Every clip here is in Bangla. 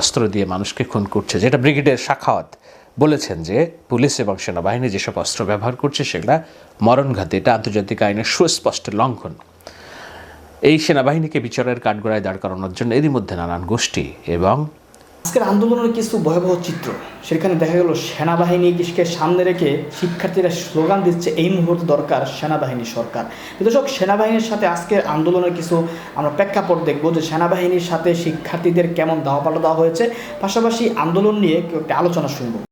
অস্ত্র দিয়ে মানুষকে খুন করছে, যেটা ব্রিগেডের শাখাওয়াত বলেছেন যে পুলিশ এবং সেনাবাহিনী যেসব অস্ত্র ব্যবহার করছে, সেগুলা মরণঘাতী, এটা আন্তর্জাতিক আইনের সুস্পষ্ট লঙ্ঘন। এই সেনাবাহিনীকে বিচারের কাঠগড়ায় দাঁড় করানোর জন্য এরই মধ্যে নানান গোষ্ঠী এবং আজকের আন্দোলনের কিছু ভয়াবহ চিত্র। সেখানে দেখা গেল সেনাবাহিনীকে সামনে রেখে শিক্ষার্থীরা স্লোগান দিচ্ছে, এই মুহূর্তে দরকার সেনাবাহিনী সরকার। দর্শক, সেনাবাহিনীর সাথে আজকের আন্দোলনের কিছু আমরা প্রেক্ষাপট দেখব যে সেনাবাহিনীর সাথে শিক্ষার্থীদের কেমন দাওয়া পাল্টা দেওয়া হয়েছে। পাশাপাশি আন্দোলন নিয়ে একটা আলোচনা শুনব।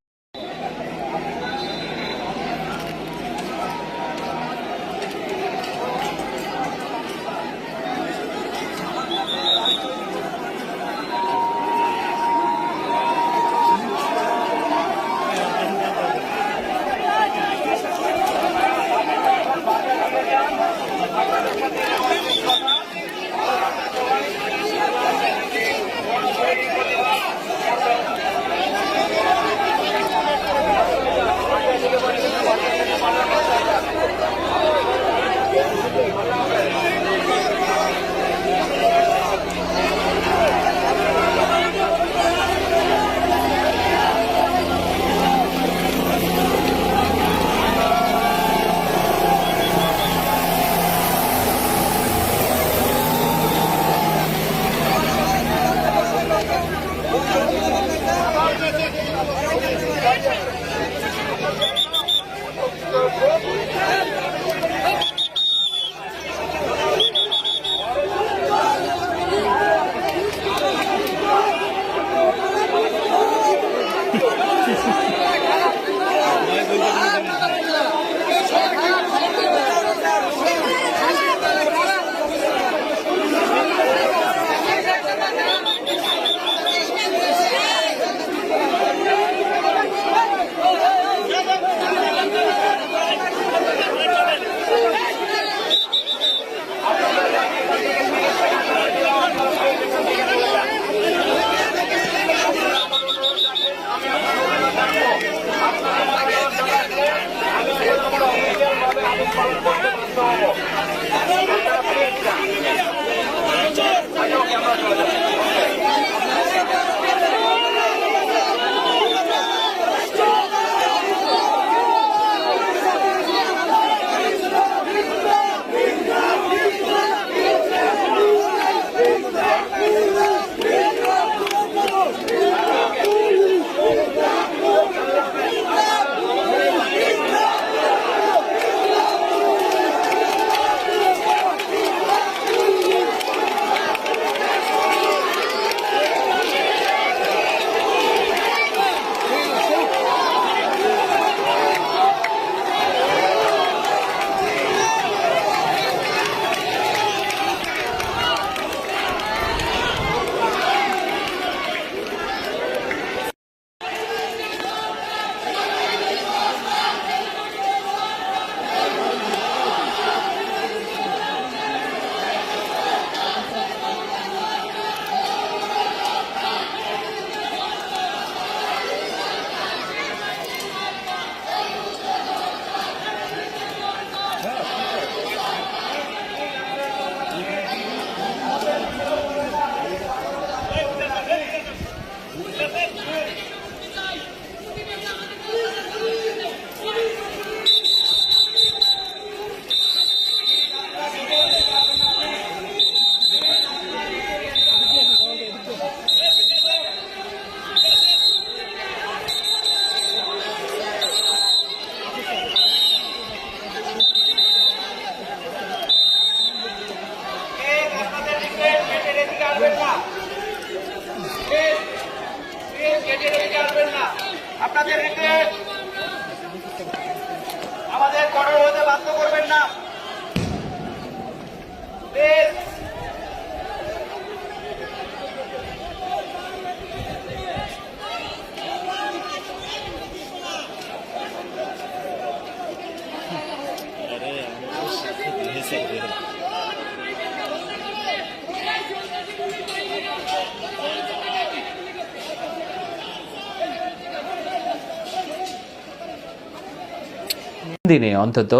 দিনে অন্তত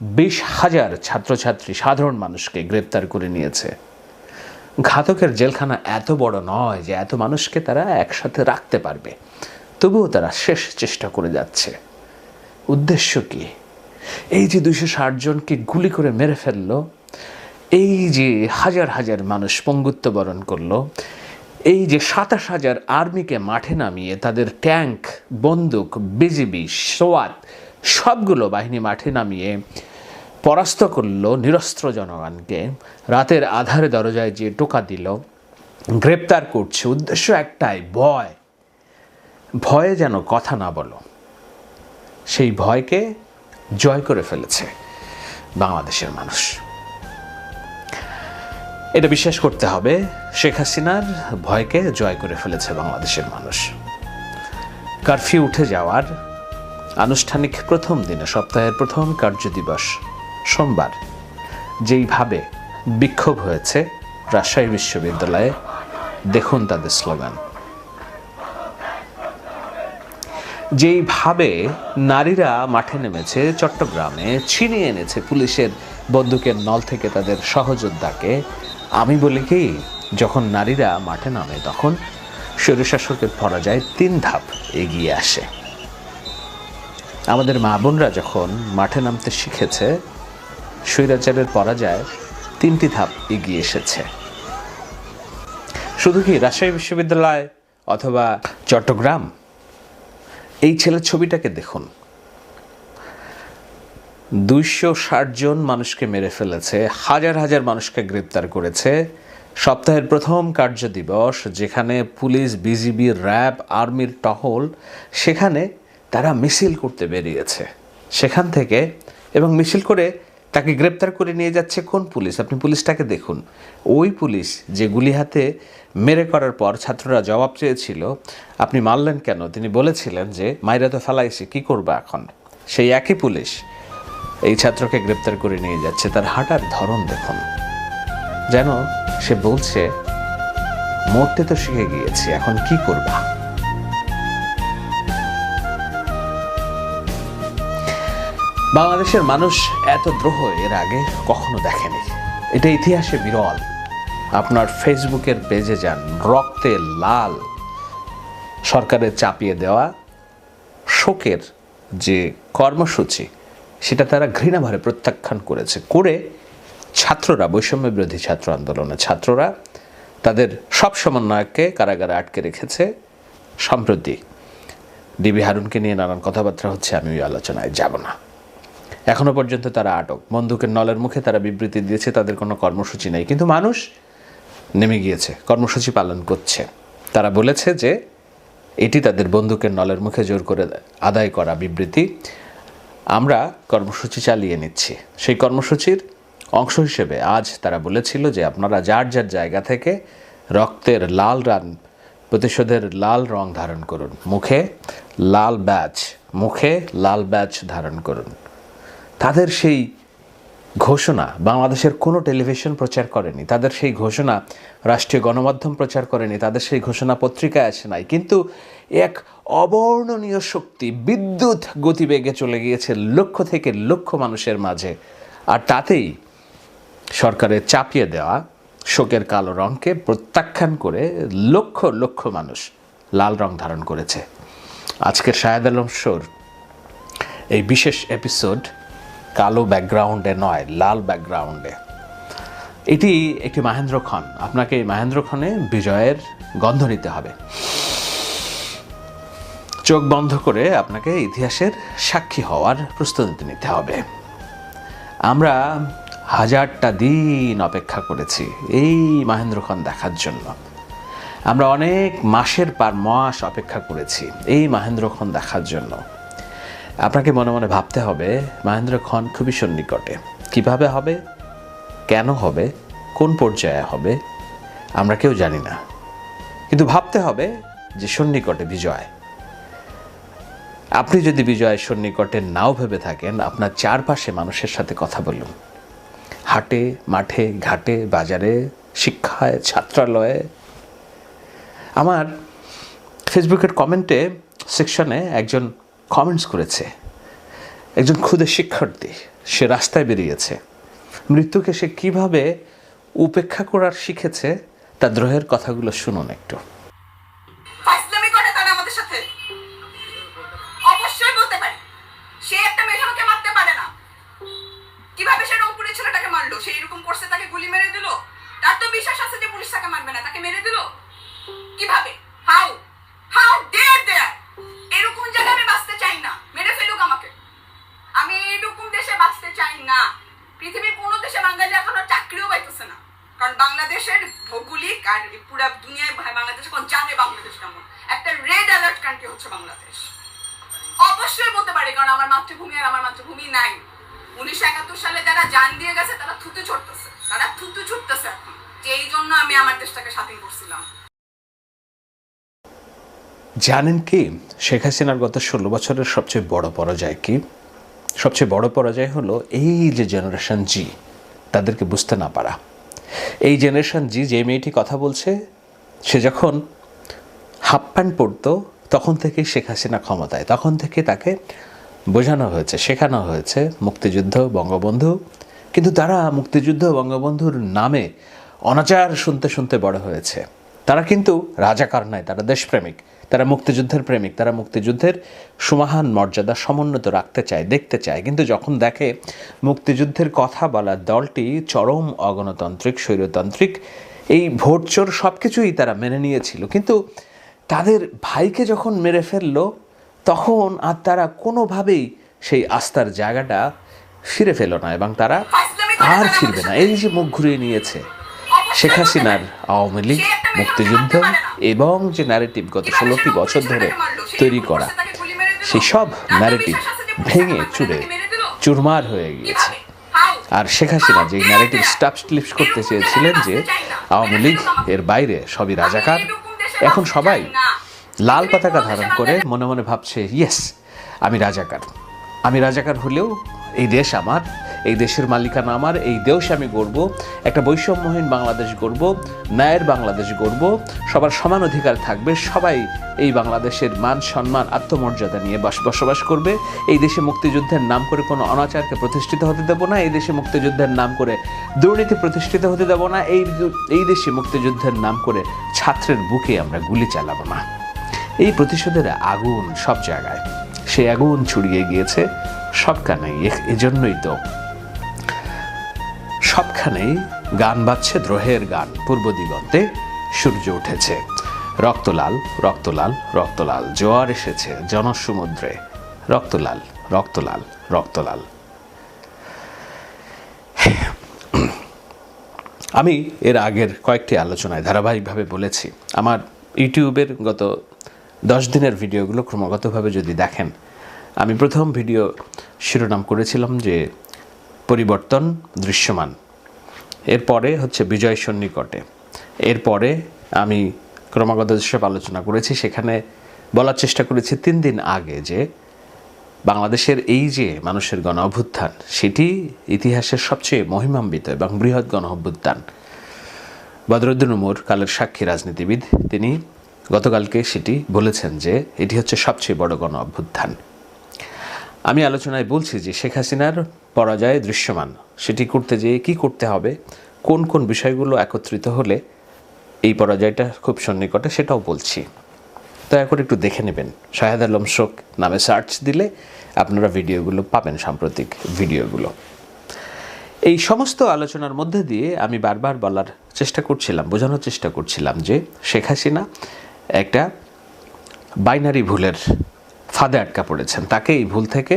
বিশ হাজার ছাত্রছাত্রী সাধারণ মানুষকে গ্রেপ্তার করে নিয়েছে। ঘাতকের জেলখানা এত বড় নয় যে এত মানুষকে তারা একসাথে রাখতে পারবে। তবুও তারা শেষ চেষ্টা করে যাচ্ছে। উদ্দেশ্য কি? এই যে ষাট জনকে গুলি করে মেরে ফেলল, এই যে হাজার হাজার মানুষ পঙ্গুত্ব বরণ করল, এই যে সাতাশ হাজার আর্মিকে মাঠে নামিয়ে তাদের ট্যাঙ্ক, বন্দুক, বিজিবি, সোয়াত সবগুলো বাহিনী মাঠে নামিয়ে পরাস্ত করল নিরস্ত্র জনগণকে। রাতের আধারে দরজায় যে টোকা দিল, গ্রেপ্তার করছে। উদ্দেশ্য একটাই, ভয়। ভয়ে যেন কথা না বলো। সেই ভয়কে জয় করে ফেলেছে বাংলাদেশের মানুষ। এটা বিশ্বাস করতে হবে, শেখ হাসিনার ভয়কে জয় করে ফেলেছে বাংলাদেশের মানুষ। কারফিউ উঠে যাওয়ার আনুষ্ঠানিক প্রথম দিনে সপ্তাহের প্রথম কার্যদিবস সোমবার। যেইভাবে বিক্ষোভ হয়েছে, রাজশাহী বিশ্ববিদ্যালয়ে দেখুন তাদের স্লোগান। যেইভাবে নারীরা মাঠে নেমেছে, চট্টগ্রামে ছিনিয়ে এনেছে পুলিশের বন্দুকের নল থেকে তাদের সহযোদ্ধাকে, আমি বলি কি, যখন নারীরা মাঠে নামে, তখন স্বৈরশাসকের পরাজয় তিন ধাপ এগিয়ে আসে। আমাদের মা বোনরা যখন মাঠে নামতে শিখেছে, স্বৈরাচারের পরাজয় তিনটি ধাপ এগিয়ে এসেছে। শুধু কি রাজশাহী বিশ্ববিদ্যালয় অথবা চট্টগ্রাম? এই ছেলের ছবিটাকে দেখুন। দুইশো ষাট জন মানুষকে মেরে ফেলেছে, হাজার হাজার মানুষকে গ্রেপ্তার করেছে। সপ্তাহের প্রথম কার্য দিবস, যেখানে পুলিশ, বিজিবি, র্যাব, আর্মির টহল, সেখানে তারা মিছিল করতে বেরিয়েছে। সেখান থেকে এবং মিছিল করে তাকে গ্রেপ্তার করে নিয়ে যাচ্ছে কোন পুলিশ? আপনি পুলিশটাকে দেখুন। ওই পুলিশ যে গুলি হাতে মেরে করার পর ছাত্ররা জবাব চেয়েছিল, আপনি মারলেন কেন? তিনি বলেছিলেন যে, মাইরা তো ফেলাইছি, কী করব এখন? সেই একই পুলিশ এই ছাত্রকে গ্রেপ্তার করে নিয়ে যাচ্ছে। তার হাঁটার ধরন দেখুন। যেন সে বলছে, মরতে তো শিখে গিয়েছি, এখন কি করবা? বাংলাদেশের মানুষ এত দ্রোহ এর আগে কখনো দেখেনি। এটা ইতিহাসে বিরল। আপনার ফেসবুকের পেজে যান, রক্তে লাল সরকারের চাপিয়ে দেওয়া শোকের যে কর্মসূচি, সেটা তারা ঘৃণাভরে প্রত্যাখ্যান করেছে। করে ছাত্ররা, বৈষম্য বিরোধী ছাত্র আন্দোলনের ছাত্ররা, তাদের সব সমন্বয়ককে কারাগারে আটকে রেখেছে। সম্প্রতি ডিবি হারুনকে নিয়ে নানান কথাবার্তা হচ্ছে, আমি ওই আলোচনায় যাব না। এখনও পর্যন্ত তারা আটক। বন্দুকের নলের মুখে তারা বিবৃতি দিয়েছে, তাদের কোনো কর্মসূচি নেই। কিন্তু মানুষ নেমে গিয়েছে, কর্মসূচি পালন করছে। তারা বলেছে যে এটি তাদের বন্দুকের নলের মুখে জোর করে আদায় করা বিবৃতি। আমরা কর্মসূচি চালিয়ে নিচ্ছি। সেই কর্মসূচির অংশ হিসেবে আজ তারা বলেছিল যে আপনারা যার যার জায়গা থেকে রক্তের লাল রান, প্রতিশোধের লাল রং ধারণ করুন। মুখে লাল ব্যাচ, মুখে লাল ব্যাচ ধারণ করুন। তাদের সেই ঘোষণা বাংলাদেশের কোনো টেলিভিশন প্রচার করেনি, তাদের সেই ঘোষণা রাষ্ট্রীয় গণমাধ্যম প্রচার করেনি, তাদের সেই ঘোষণা পত্রিকায় আসে নাই। কিন্তু এক অবর্ণনীয় শক্তি বিদ্যুৎ গতিবেগে চলে গিয়েছে লক্ষ থেকে লক্ষ মানুষের মাঝে। আর তাতেই সরকারের চাপিয়ে দেওয়া শোকের কালো রঙকে প্রত্যাখ্যান করে লক্ষ লক্ষ মানুষ লাল রং ধারণ করেছে। আজকের শাহেদ আলম শোর এই বিশেষ এপিসোড কালো ব্যাকগ্রাউন্ডে নয়, লাল ব্যাকগ্রাউন্ডে এটি একটি মাহেন্দ্র আপনাকে মাহেন্দ্র খনে বিজয়ের গন্ধ নিতে হবে। চোখ বন্ধ করে আপনাকে ইতিহাসের সাক্ষী হওয়ার প্রস্তুতি নিতে হবে। আমরা হাজারটা দিন অপেক্ষা করেছি এই মাহেন্দ্র দেখার জন্য। আমরা অনেক মাসের পর মাস অপেক্ষা করেছি এই মাহেন্দ্র দেখার জন্য। আপনাকে মনে মনে ভাবতে হবে, মহেন্দ্র খন খুবই সন্নিকটে। কীভাবে হবে? কেন হবে? কোন পর্যায়ে হবে? আমরা কেউ জানি না। কিন্তু ভাবতে হবে যে সন্নিকটে বিজয়। আপনি যদি বিজয় সন্নিকটে নাও ভেবে থাকেন, আপনার চারপাশে মানুষের সাথে কথা বলুন। হাটে, মাঠে, ঘাটে, বাজারে, শিক্ষায়, ছাত্রালয়ে। আমার ফেসবুকের কমেন্টে সেকশনে একজন কমেন্টস করেছে। একজন ক্ষুদে শিক্ষার্থী, সে রাস্তায় বেরিয়েছে। মৃত্যুকে সে কীভাবে উপেক্ষা করার শিখেছে তার দ্রোহের কথাগুলো শুনুন একটু। ফাইজলামি করে তারা আমাদের সাথে? অবশ্যই বলতে পারে। বাঁচতে চাই না। পৃথিবীর কোনো দেশে বাঙালি এখনও চাকরিও পাইতেছে না। কারণ বাংলাদেশের ভৌগোলিক আর পুরো দুনিয়ায় বাংলাদেশ এখন জানে বাংলাদেশ কেমন। একটা রেড অ্যালার্ট কান্ট্রি হচ্ছে বাংলাদেশ। অবশ্যই বলতে পারি, কারণ আমার মাতৃভূমি আর আমার মাতৃভূমি নাই। উনিশশো একাত্তর সালে যারা জান দিয়ে গেছে, তারা থুতু ছুটতেছে। তারা থুতু ছুটতেছে এখন। এই জন্য আমি আমার দেশটাকে স্বাধীন করছিলাম। জানেন কি? শেখ হাসিনার গত ষোলো বছরের সবচেয়ে বড় পরাজয় কি? সবচেয়ে বড় পরাজয় হলো এই যে জেনারেশন জি তাদেরকে বুঝতে না পারা। এই জেনারেশন জি যে মেয়েটি কথা বলছে, সে যখন হাফ প্যান্ট পরতো, তখন থেকেই শেখ হাসিনা ক্ষমতায়, তখন থেকে তাকে বোঝানো হয়েছে, শেখানো হয়েছে মুক্তিযুদ্ধ, বঙ্গবন্ধু। কিন্তু তারা মুক্তিযুদ্ধ, বঙ্গবন্ধুর নামে অনাচার শুনতে শুনতে বড় হয়েছে। তারা কিন্তু রাজাকার নয়, তারা দেশপ্রেমিক। তারা মুক্তিযুদ্ধের প্রেমিক, তারা মুক্তিযুদ্ধের সুমহান মর্যাদা সমুন্নত রাখতে চায়, দেখতে চায়। কিন্তু যখন দেখে মুক্তিযুদ্ধের কথা বলা দলটি চরম অগণতান্ত্রিক, স্বৈরতান্ত্রিক, এই ভোটচোর সব কিছুই তারা মেনে নিয়েছিল। কিন্তু তাদের ভাইকে যখন মেরে ফেলল, তখন আর তারা কোনোভাবেই সেই আস্থার জায়গাটা ফিরে ফেলো না এবং তারা আর ফিরবে না। এই যে মুখ ঘুরিয়ে নিয়েছে শেখ হাসিনার আওয়ামী লীগ মুক্তিযুদ্ধ এবং যে ন্যারেটিভ গত ষোলোটি বছর ধরে তৈরি করা, সেই সব ন্যারেটিভ ভেঙে চুরে চুরমার হয়ে গিয়েছে। আর শেখ হাসিনা যে ন্যারেটিভ স্টাফ স্লিপস করতে চেয়েছিলেন যে আওয়ামী লীগ এর বাইরে সবই রাজাকার, এখন সবাই লাল পতাকা ধারণ করে মনে মনে ভাবছে, ইয়েস, আমি রাজাকার। আমি রাজাকার হলেও এই দেশ আমার এই দেশের মালিকানা আমার, এই দেশ আমি গড়ব, একটা বৈষম্যহীন বাংলাদেশ গড়ব, ন্যায়ের বাংলাদেশ গড়ব, সবার সমান অধিকার থাকবে, সবাই এই বাংলাদেশের মান, সম্মান, আত্মমর্যাদা নিয়ে বাস, বসবাস করবে। এই দেশে মুক্তিযুদ্ধের নাম করে কোনো অনাচারকে প্রতিষ্ঠিত হতে দেব না, এই দেশে মুক্তিযুদ্ধের নাম করে দুর্নীতি প্রতিষ্ঠিত হতে দেব না, এই এই দেশে মুক্তিযুদ্ধের নাম করে ছাত্রের বুকে আমরা গুলি চালাবো না। এই প্রতিশোধের আগুন সব জায়গায়। সেই আগুন ছড়িয়ে গিয়েছে সবখানেই এ- এজন্যই তো সবখানেই গান বাজছে দ্রোহের গান। পূর্ব দিগন্তে সূর্য উঠেছে। রক্তলাল রক্তলাল রক্তলাল, জোয়ার এসেছে জনসমুদ্রে। রক্তলাল রক্তলাল রক্তলাল। আমি এর আগের কয়েকটি আলোচনায় ধারাবাহিকভাবে বলেছি। আমার ইউটিউবের গত দশ দিনের ভিডিওগুলো ক্রমাগতভাবে যদি দেখেন, আমি প্রথম ভিডিও শিরোনাম করেছিলাম যে, পরিবর্তন দৃশ্যমান। এরপরে হচ্ছে বিজয় সন্নিকটে এরপরে আমি ক্রমাগত যেসব আলোচনা করেছি, সেখানে বলার চেষ্টা করেছি তিন দিন আগে যে বাংলাদেশের এই যে মানুষের গণ অভ্যুত্থান সেটি ইতিহাসের সবচেয়ে মহিমান্বিত এবং বৃহৎ গণ অভ্যুত্থান বদরুদ্দিন উমর কালের সাক্ষী রাজনীতিবিদ, তিনি গতকালকে সেটি বলেছেন যে এটি হচ্ছে সবচেয়ে বড় গণ অভ্যুত্থান আমি আলোচনায় বলছি যে শেখ হাসিনার পরাজয় দৃশ্যমান। সেটি করতে যেয়ে কি করতে হবে? কোন কোন বিষয়গুলো একত্রিত হলে এই পরাজয়টা খুব সন্নিকটে সেটাও বলছি। দয়া করে একটু দেখে নেবেন। শাহেদ আলম শোক নামে সার্চ দিলে আপনারা ভিডিওগুলো পাবেন, সাম্প্রতিক ভিডিওগুলো। এই সমস্ত আলোচনার মধ্যে দিয়ে আমি বারবার বলার চেষ্টা করছিলাম, বোঝানোর চেষ্টা করছিলাম যে শেখ হাসিনা একটা বাইনারি ভুলের ফাঁদে আটকা পড়েছেন। তাকে এই ভুল থেকে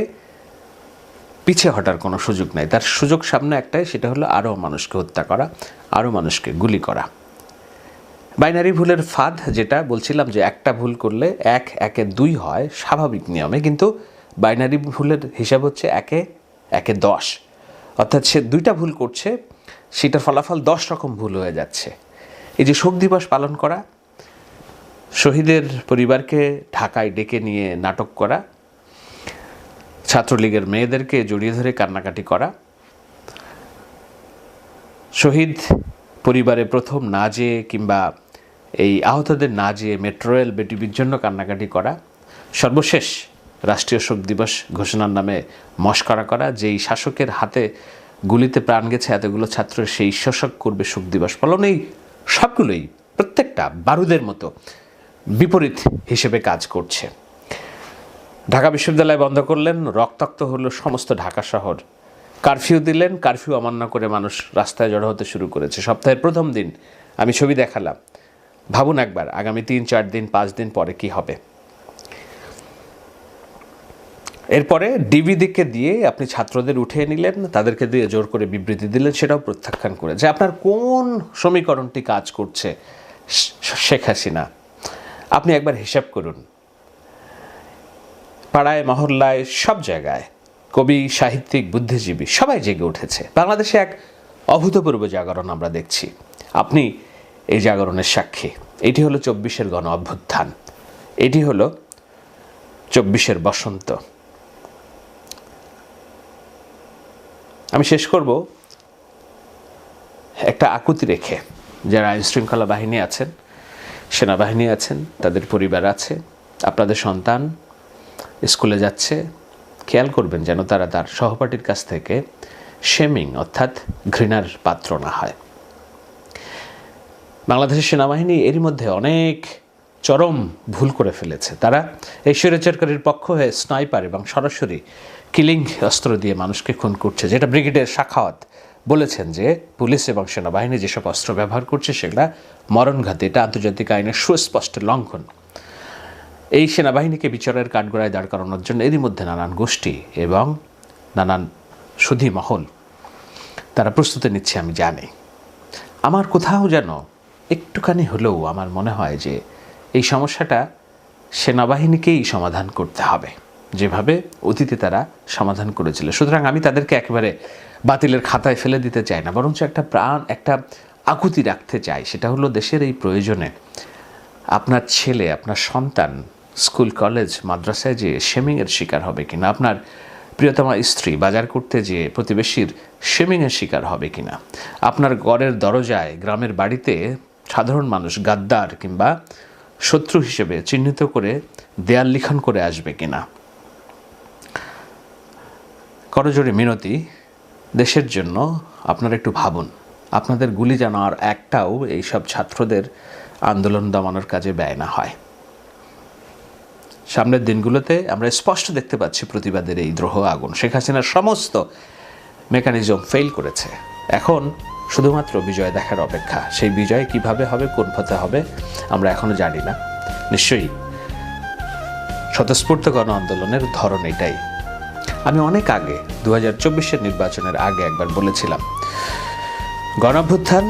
পিছিয়ে হটার কোনো সুযোগ নাই। তার সুযোগ সামনে একটাই, সেটা হলো আরও মানুষকে হত্যা করা, আরও মানুষকে গুলি করা। বাইনারি ভুলের ফাঁদ যেটা, বলছিলাম যে একটা ভুল করলে এক, একে দুই হয়, স্বাভাবিক নিয়মে, কিন্তু বাইনারি ভুলের হিসাব হচ্ছে একে একে দশ। অর্থাৎ সে দুইটা ভুল করছে, সেটার ফলাফল দশ রকম ভুল হয়ে যাচ্ছে। এই যে শোক দিবস পালন করা, শহীদের পরিবারকে ঢাকায় ডেকে নিয়ে নাটক করা ছাত্রলীগের মেয়েদেরকে জড়িয়ে ধরে কান্নাকাটি করা। শহীদ পরিবারে প্রথম না যেয়ে কিংবা এই আহতদের না যেয়ে মেট্রো রেল বেটিবির জন্য কান্নাকাটি করা। সর্বশেষ রাষ্ট্রীয় শোক দিবস ঘোষণার নামে মস্করা করা। যেই শাসকের হাতে গুলিতে প্রাণ গেছে এতগুলো ছাত্র, সেই শোষক করবে শোক দিবস। পালন এই সবগুলোই প্রত্যেকটা বারুদের মতো বিপরীত হিসেবে কাজ করছে। ঢাকা বিশ্ববিদ্যালয় বন্ধ করলেন, রক্তাক্ত হলো সমস্ত ঢাকা শহর। কারফিউ দিলেন, কারফিউ অমান্য করে মানুষ রাস্তায় জড়ো হতে শুরু করেছে। সপ্তাহের প্রথম দিন আমি ছবি দেখালাম। ভাবুন একবার, আগামী তিন, চার দিন, পাঁচ দিন পরে কি হবে। এরপরে ডিভিডিকে দিয়ে আপনি ছাত্রদের উঠিয়ে নিলেন, তাদেরকে দিয়ে জোর করে বিবৃতি দিলেন, সেটাও প্রত্যাখ্যান করে যে আপনার কোন সমীকরণটি কাজ করছে শেখ হাসিনা? আপনি একবার হিসাব করুন। পাড়ায়, মহল্লায়, সব জায়গায়। কবি, সাহিত্যিক, বুদ্ধিজীবী, সবাই জেগে উঠেছে। বাংলাদেশে এক অভূতপূর্ব জাগরণ আমরা দেখছি। আপনি এই জাগরণের সাক্ষী। এটি হলো চব্বিশের গণ অভ্যুত্থান। এটি হলো চব্বিশের বসন্ত। আমি শেষ করব একটা আকুতি রেখে। যারা আইন শৃঙ্খলা বাহিনী আছেন, সেনাবাহিনী আছেন, তাদের পরিবার আছে, আপনাদের সন্তান স্কুলে যাচ্ছে, খেয়াল করবেন যেন তারা তার সহপাঠীর কাছ থেকে শেমিং, অর্থাৎ ঘৃণার পাত্র না হয়। বাংলাদেশের সেনাবাহিনী এরই মধ্যে অনেক চরম ভুল করে ফেলেছে। তারা এই স্বৈরাচারকারীর পক্ষ হয়ে স্নাইপার এবং সরাসরি কিলিং অস্ত্র দিয়ে মানুষকে খুন করছে, যেটা ব্রিগেডের শাখাওয়াত বলেছেন যে পুলিশ এবং সেনাবাহিনী যেসব অস্ত্র ব্যবহার করছে, সেগুলা মরণঘাতী। এটা আন্তর্জাতিক আইনের সুস্পষ্ট লঙ্ঘন। এই সেনাবাহিনীকে বিচারের কাঠগড়ায় দাঁড় করানোর জন্য এরই মধ্যে নানান গোষ্ঠী এবং নানান সুধী মহল তারা প্রস্তুতি নিচ্ছে, আমি জানি। আমার কোথাও যেন একটুখানি হলেও আমার মনে হয় যে এই সমস্যাটা সেনাবাহিনীকেই সমাধান করতে হবে। যেভাবে অতীতে তারা সমাধান করেছিল। সুতরাং আমি তাদেরকে একেবারে বাতিলের খাতায় ফেলে দিতে চাই না, বরঞ্চ একটা প্রাণ, একটা আকুতি রাখতে চাই। সেটা হলো দেশের এই প্রয়োজনে আপনার ছেলে, আপনার সন্তান স্কুল, কলেজ, মাদ্রাসায় যে শেমিংয়ের শিকার হবে কিনা, আপনার প্রিয়তমা স্ত্রী বাজার করতে যে প্রতিবেশীর শেমিংয়ের শিকার হবে কিনা, আপনার গড়ের দরজায় গ্রামের বাড়িতে সাধারণ মানুষ গাদ্দার কিংবা শত্রু হিসেবে চিহ্নিত করে দেয়াল লিখন করে আসবে কিনা। করজোরে মিনতি, দেশের জন্য আপনারা একটু ভাবুন, আপনাদের গুলি যেন আর একটাও এইসব ছাত্রদের আন্দোলন দমানোর কাজে ব্যয় না হয়। সামনের দিনগুলোতে আমরা স্পষ্ট দেখতে পাচ্ছি প্রতিবাদের এই দ্রোহ আগুন। শেখ হাসিনার সমস্ত মেকানিজম ফেল করেছে। এখন শুধুমাত্র বিজয় দেখার অপেক্ষা। সেই বিজয় কীভাবে হবে, কোন পথে হবে, আমরা এখনও জানি না। নিশ্চয়ই স্বতঃস্ফূর্ত গণ আন্দোলনের ধরন এটাই। আমি অনেক আগে দু হাজার নির্বাচনের আগে একবার বলেছিলাম গণঅভ্যুত্থান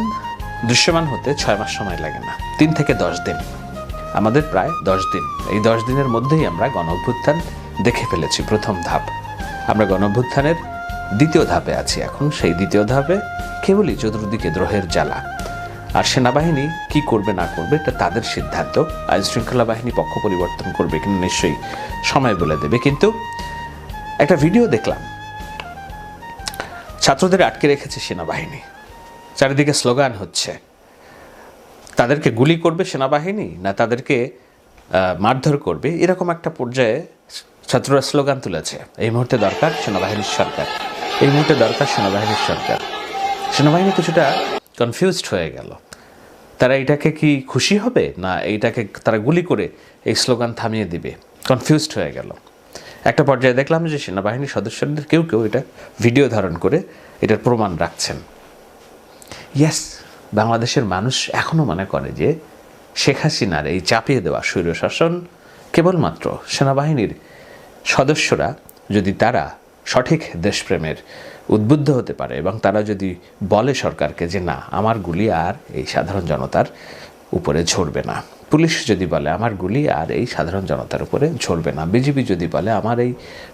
দৃশ্যমান হতে ছয় মাস সময় লাগে না, তিন থেকে দশ দিন। আমাদের প্রায় দশ দিন। এই দশ দিনের মধ্যেই আমরা গণ অভ্যুত্থান দেখে ফেলেছি, প্রথম ধাপ। আমরা গণ অভ্যুত্থানের দ্বিতীয় ধাপে আছি এখন। সেই দ্বিতীয় ধাপে কেবলই চতুর্দিকে দ্রোহের জ্বালা। আর সেনাবাহিনী কি করবে, না করবে, এটা তাদের সিদ্ধান্ত। আইন শৃঙ্খলা বাহিনী পক্ষ পরিবর্তন করবে কিনা নিশ্চয়ই সময় বলে দেবে। কিন্তু একটা ভিডিও দেখলাম। ছাত্রদের আটকে রেখেছে সেনাবাহিনী। চারিদিকে স্লোগান হচ্ছে তাদেরকে গুলি করবে সেনাবাহিনী, না তাদেরকে মারধর করবে? এরকম একটা পর্যায়ে ছাত্ররা স্লোগান তুলেছে। এই মুহূর্তে দরকার সেনাবাহিনীর সরকার। এই মুহূর্তে দরকার সেনাবাহিনীর সরকার। সেনাবাহিনী কিছুটা কনফিউজড হয়ে গেল। তারা এটাকে কি খুশি হবে, না এইটাকে তারা গুলি করে এই স্লোগান থামিয়ে দিবে? কনফিউজড হয়ে গেল। একটা পর্যায়ে দেখলাম যে সেনাবাহিনীর সদস্যদের কেউ কেউ এটা ভিডিও ধারণ করে এটার প্রমাণ রাখছেন। ইয়েস বাংলাদেশের মানুষ এখনও মনে করে যে শেখ হাসিনার এই চাপিয়ে দেওয়া স্বৈরশাসন কেবলমাত্র সেনাবাহিনীর সদস্যরা, যদি তারা সঠিক দেশপ্রেমের উদ্বুদ্ধ হতে পারে এবং তারা যদি বলে সরকারকে যে না, আমার গুলি আর এই সাধারণ জনতার উপরে ঝরবে না। পুলিশ যদি বলে, আমার গুলি আর এই সাধারণ জনতার উপরে ঝরবে না। বিজেপি যদি বলে, আমার এই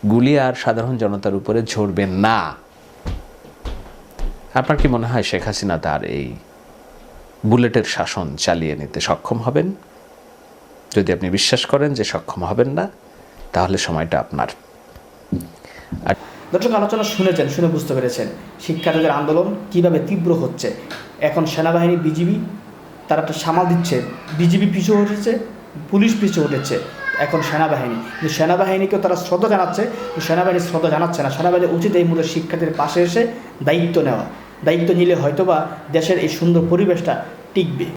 গুলি আর সাধারণ জনতার উপরে ঝরবে না। আপনার কি মনে হয় শেখ হাসিনা তার এই বুলেটের শাসন চালিয়ে নিতে সক্ষম হবেন। যদি আপনি বিশ্বাস করেন যে সক্ষম হবেন না, তাহলে সময়টা আপনার। আর দর্শক, আলোচনা শুনেছেন, শুনে বুঝতে পেরেছেন শিক্ষার্থীদের আন্দোলন কীভাবে তীব্র হচ্ছে। এখন সেনাবাহিনী, বিজিবি, তারা একটা সামাল দিচ্ছে। বিজিবি পিছু উঠেছে পুলিশ পিছু উঠেছে এখন সেনাবাহিনী কিন্তু সেনাবাহিনীকেও তারা শ্রদ্ধা জানাচ্ছে সেনাবাহিনী শ্রদ্ধা জানাচ্ছে না। সেনাবাহিনী উচিত এই মুহূর্তে শিক্ষার্থীদের পাশে এসে দায়িত্ব নেওয়া। দায়িত্ব নিলে হয়তোবা দেশের এই সুন্দর পরিবেশটা টিকবে।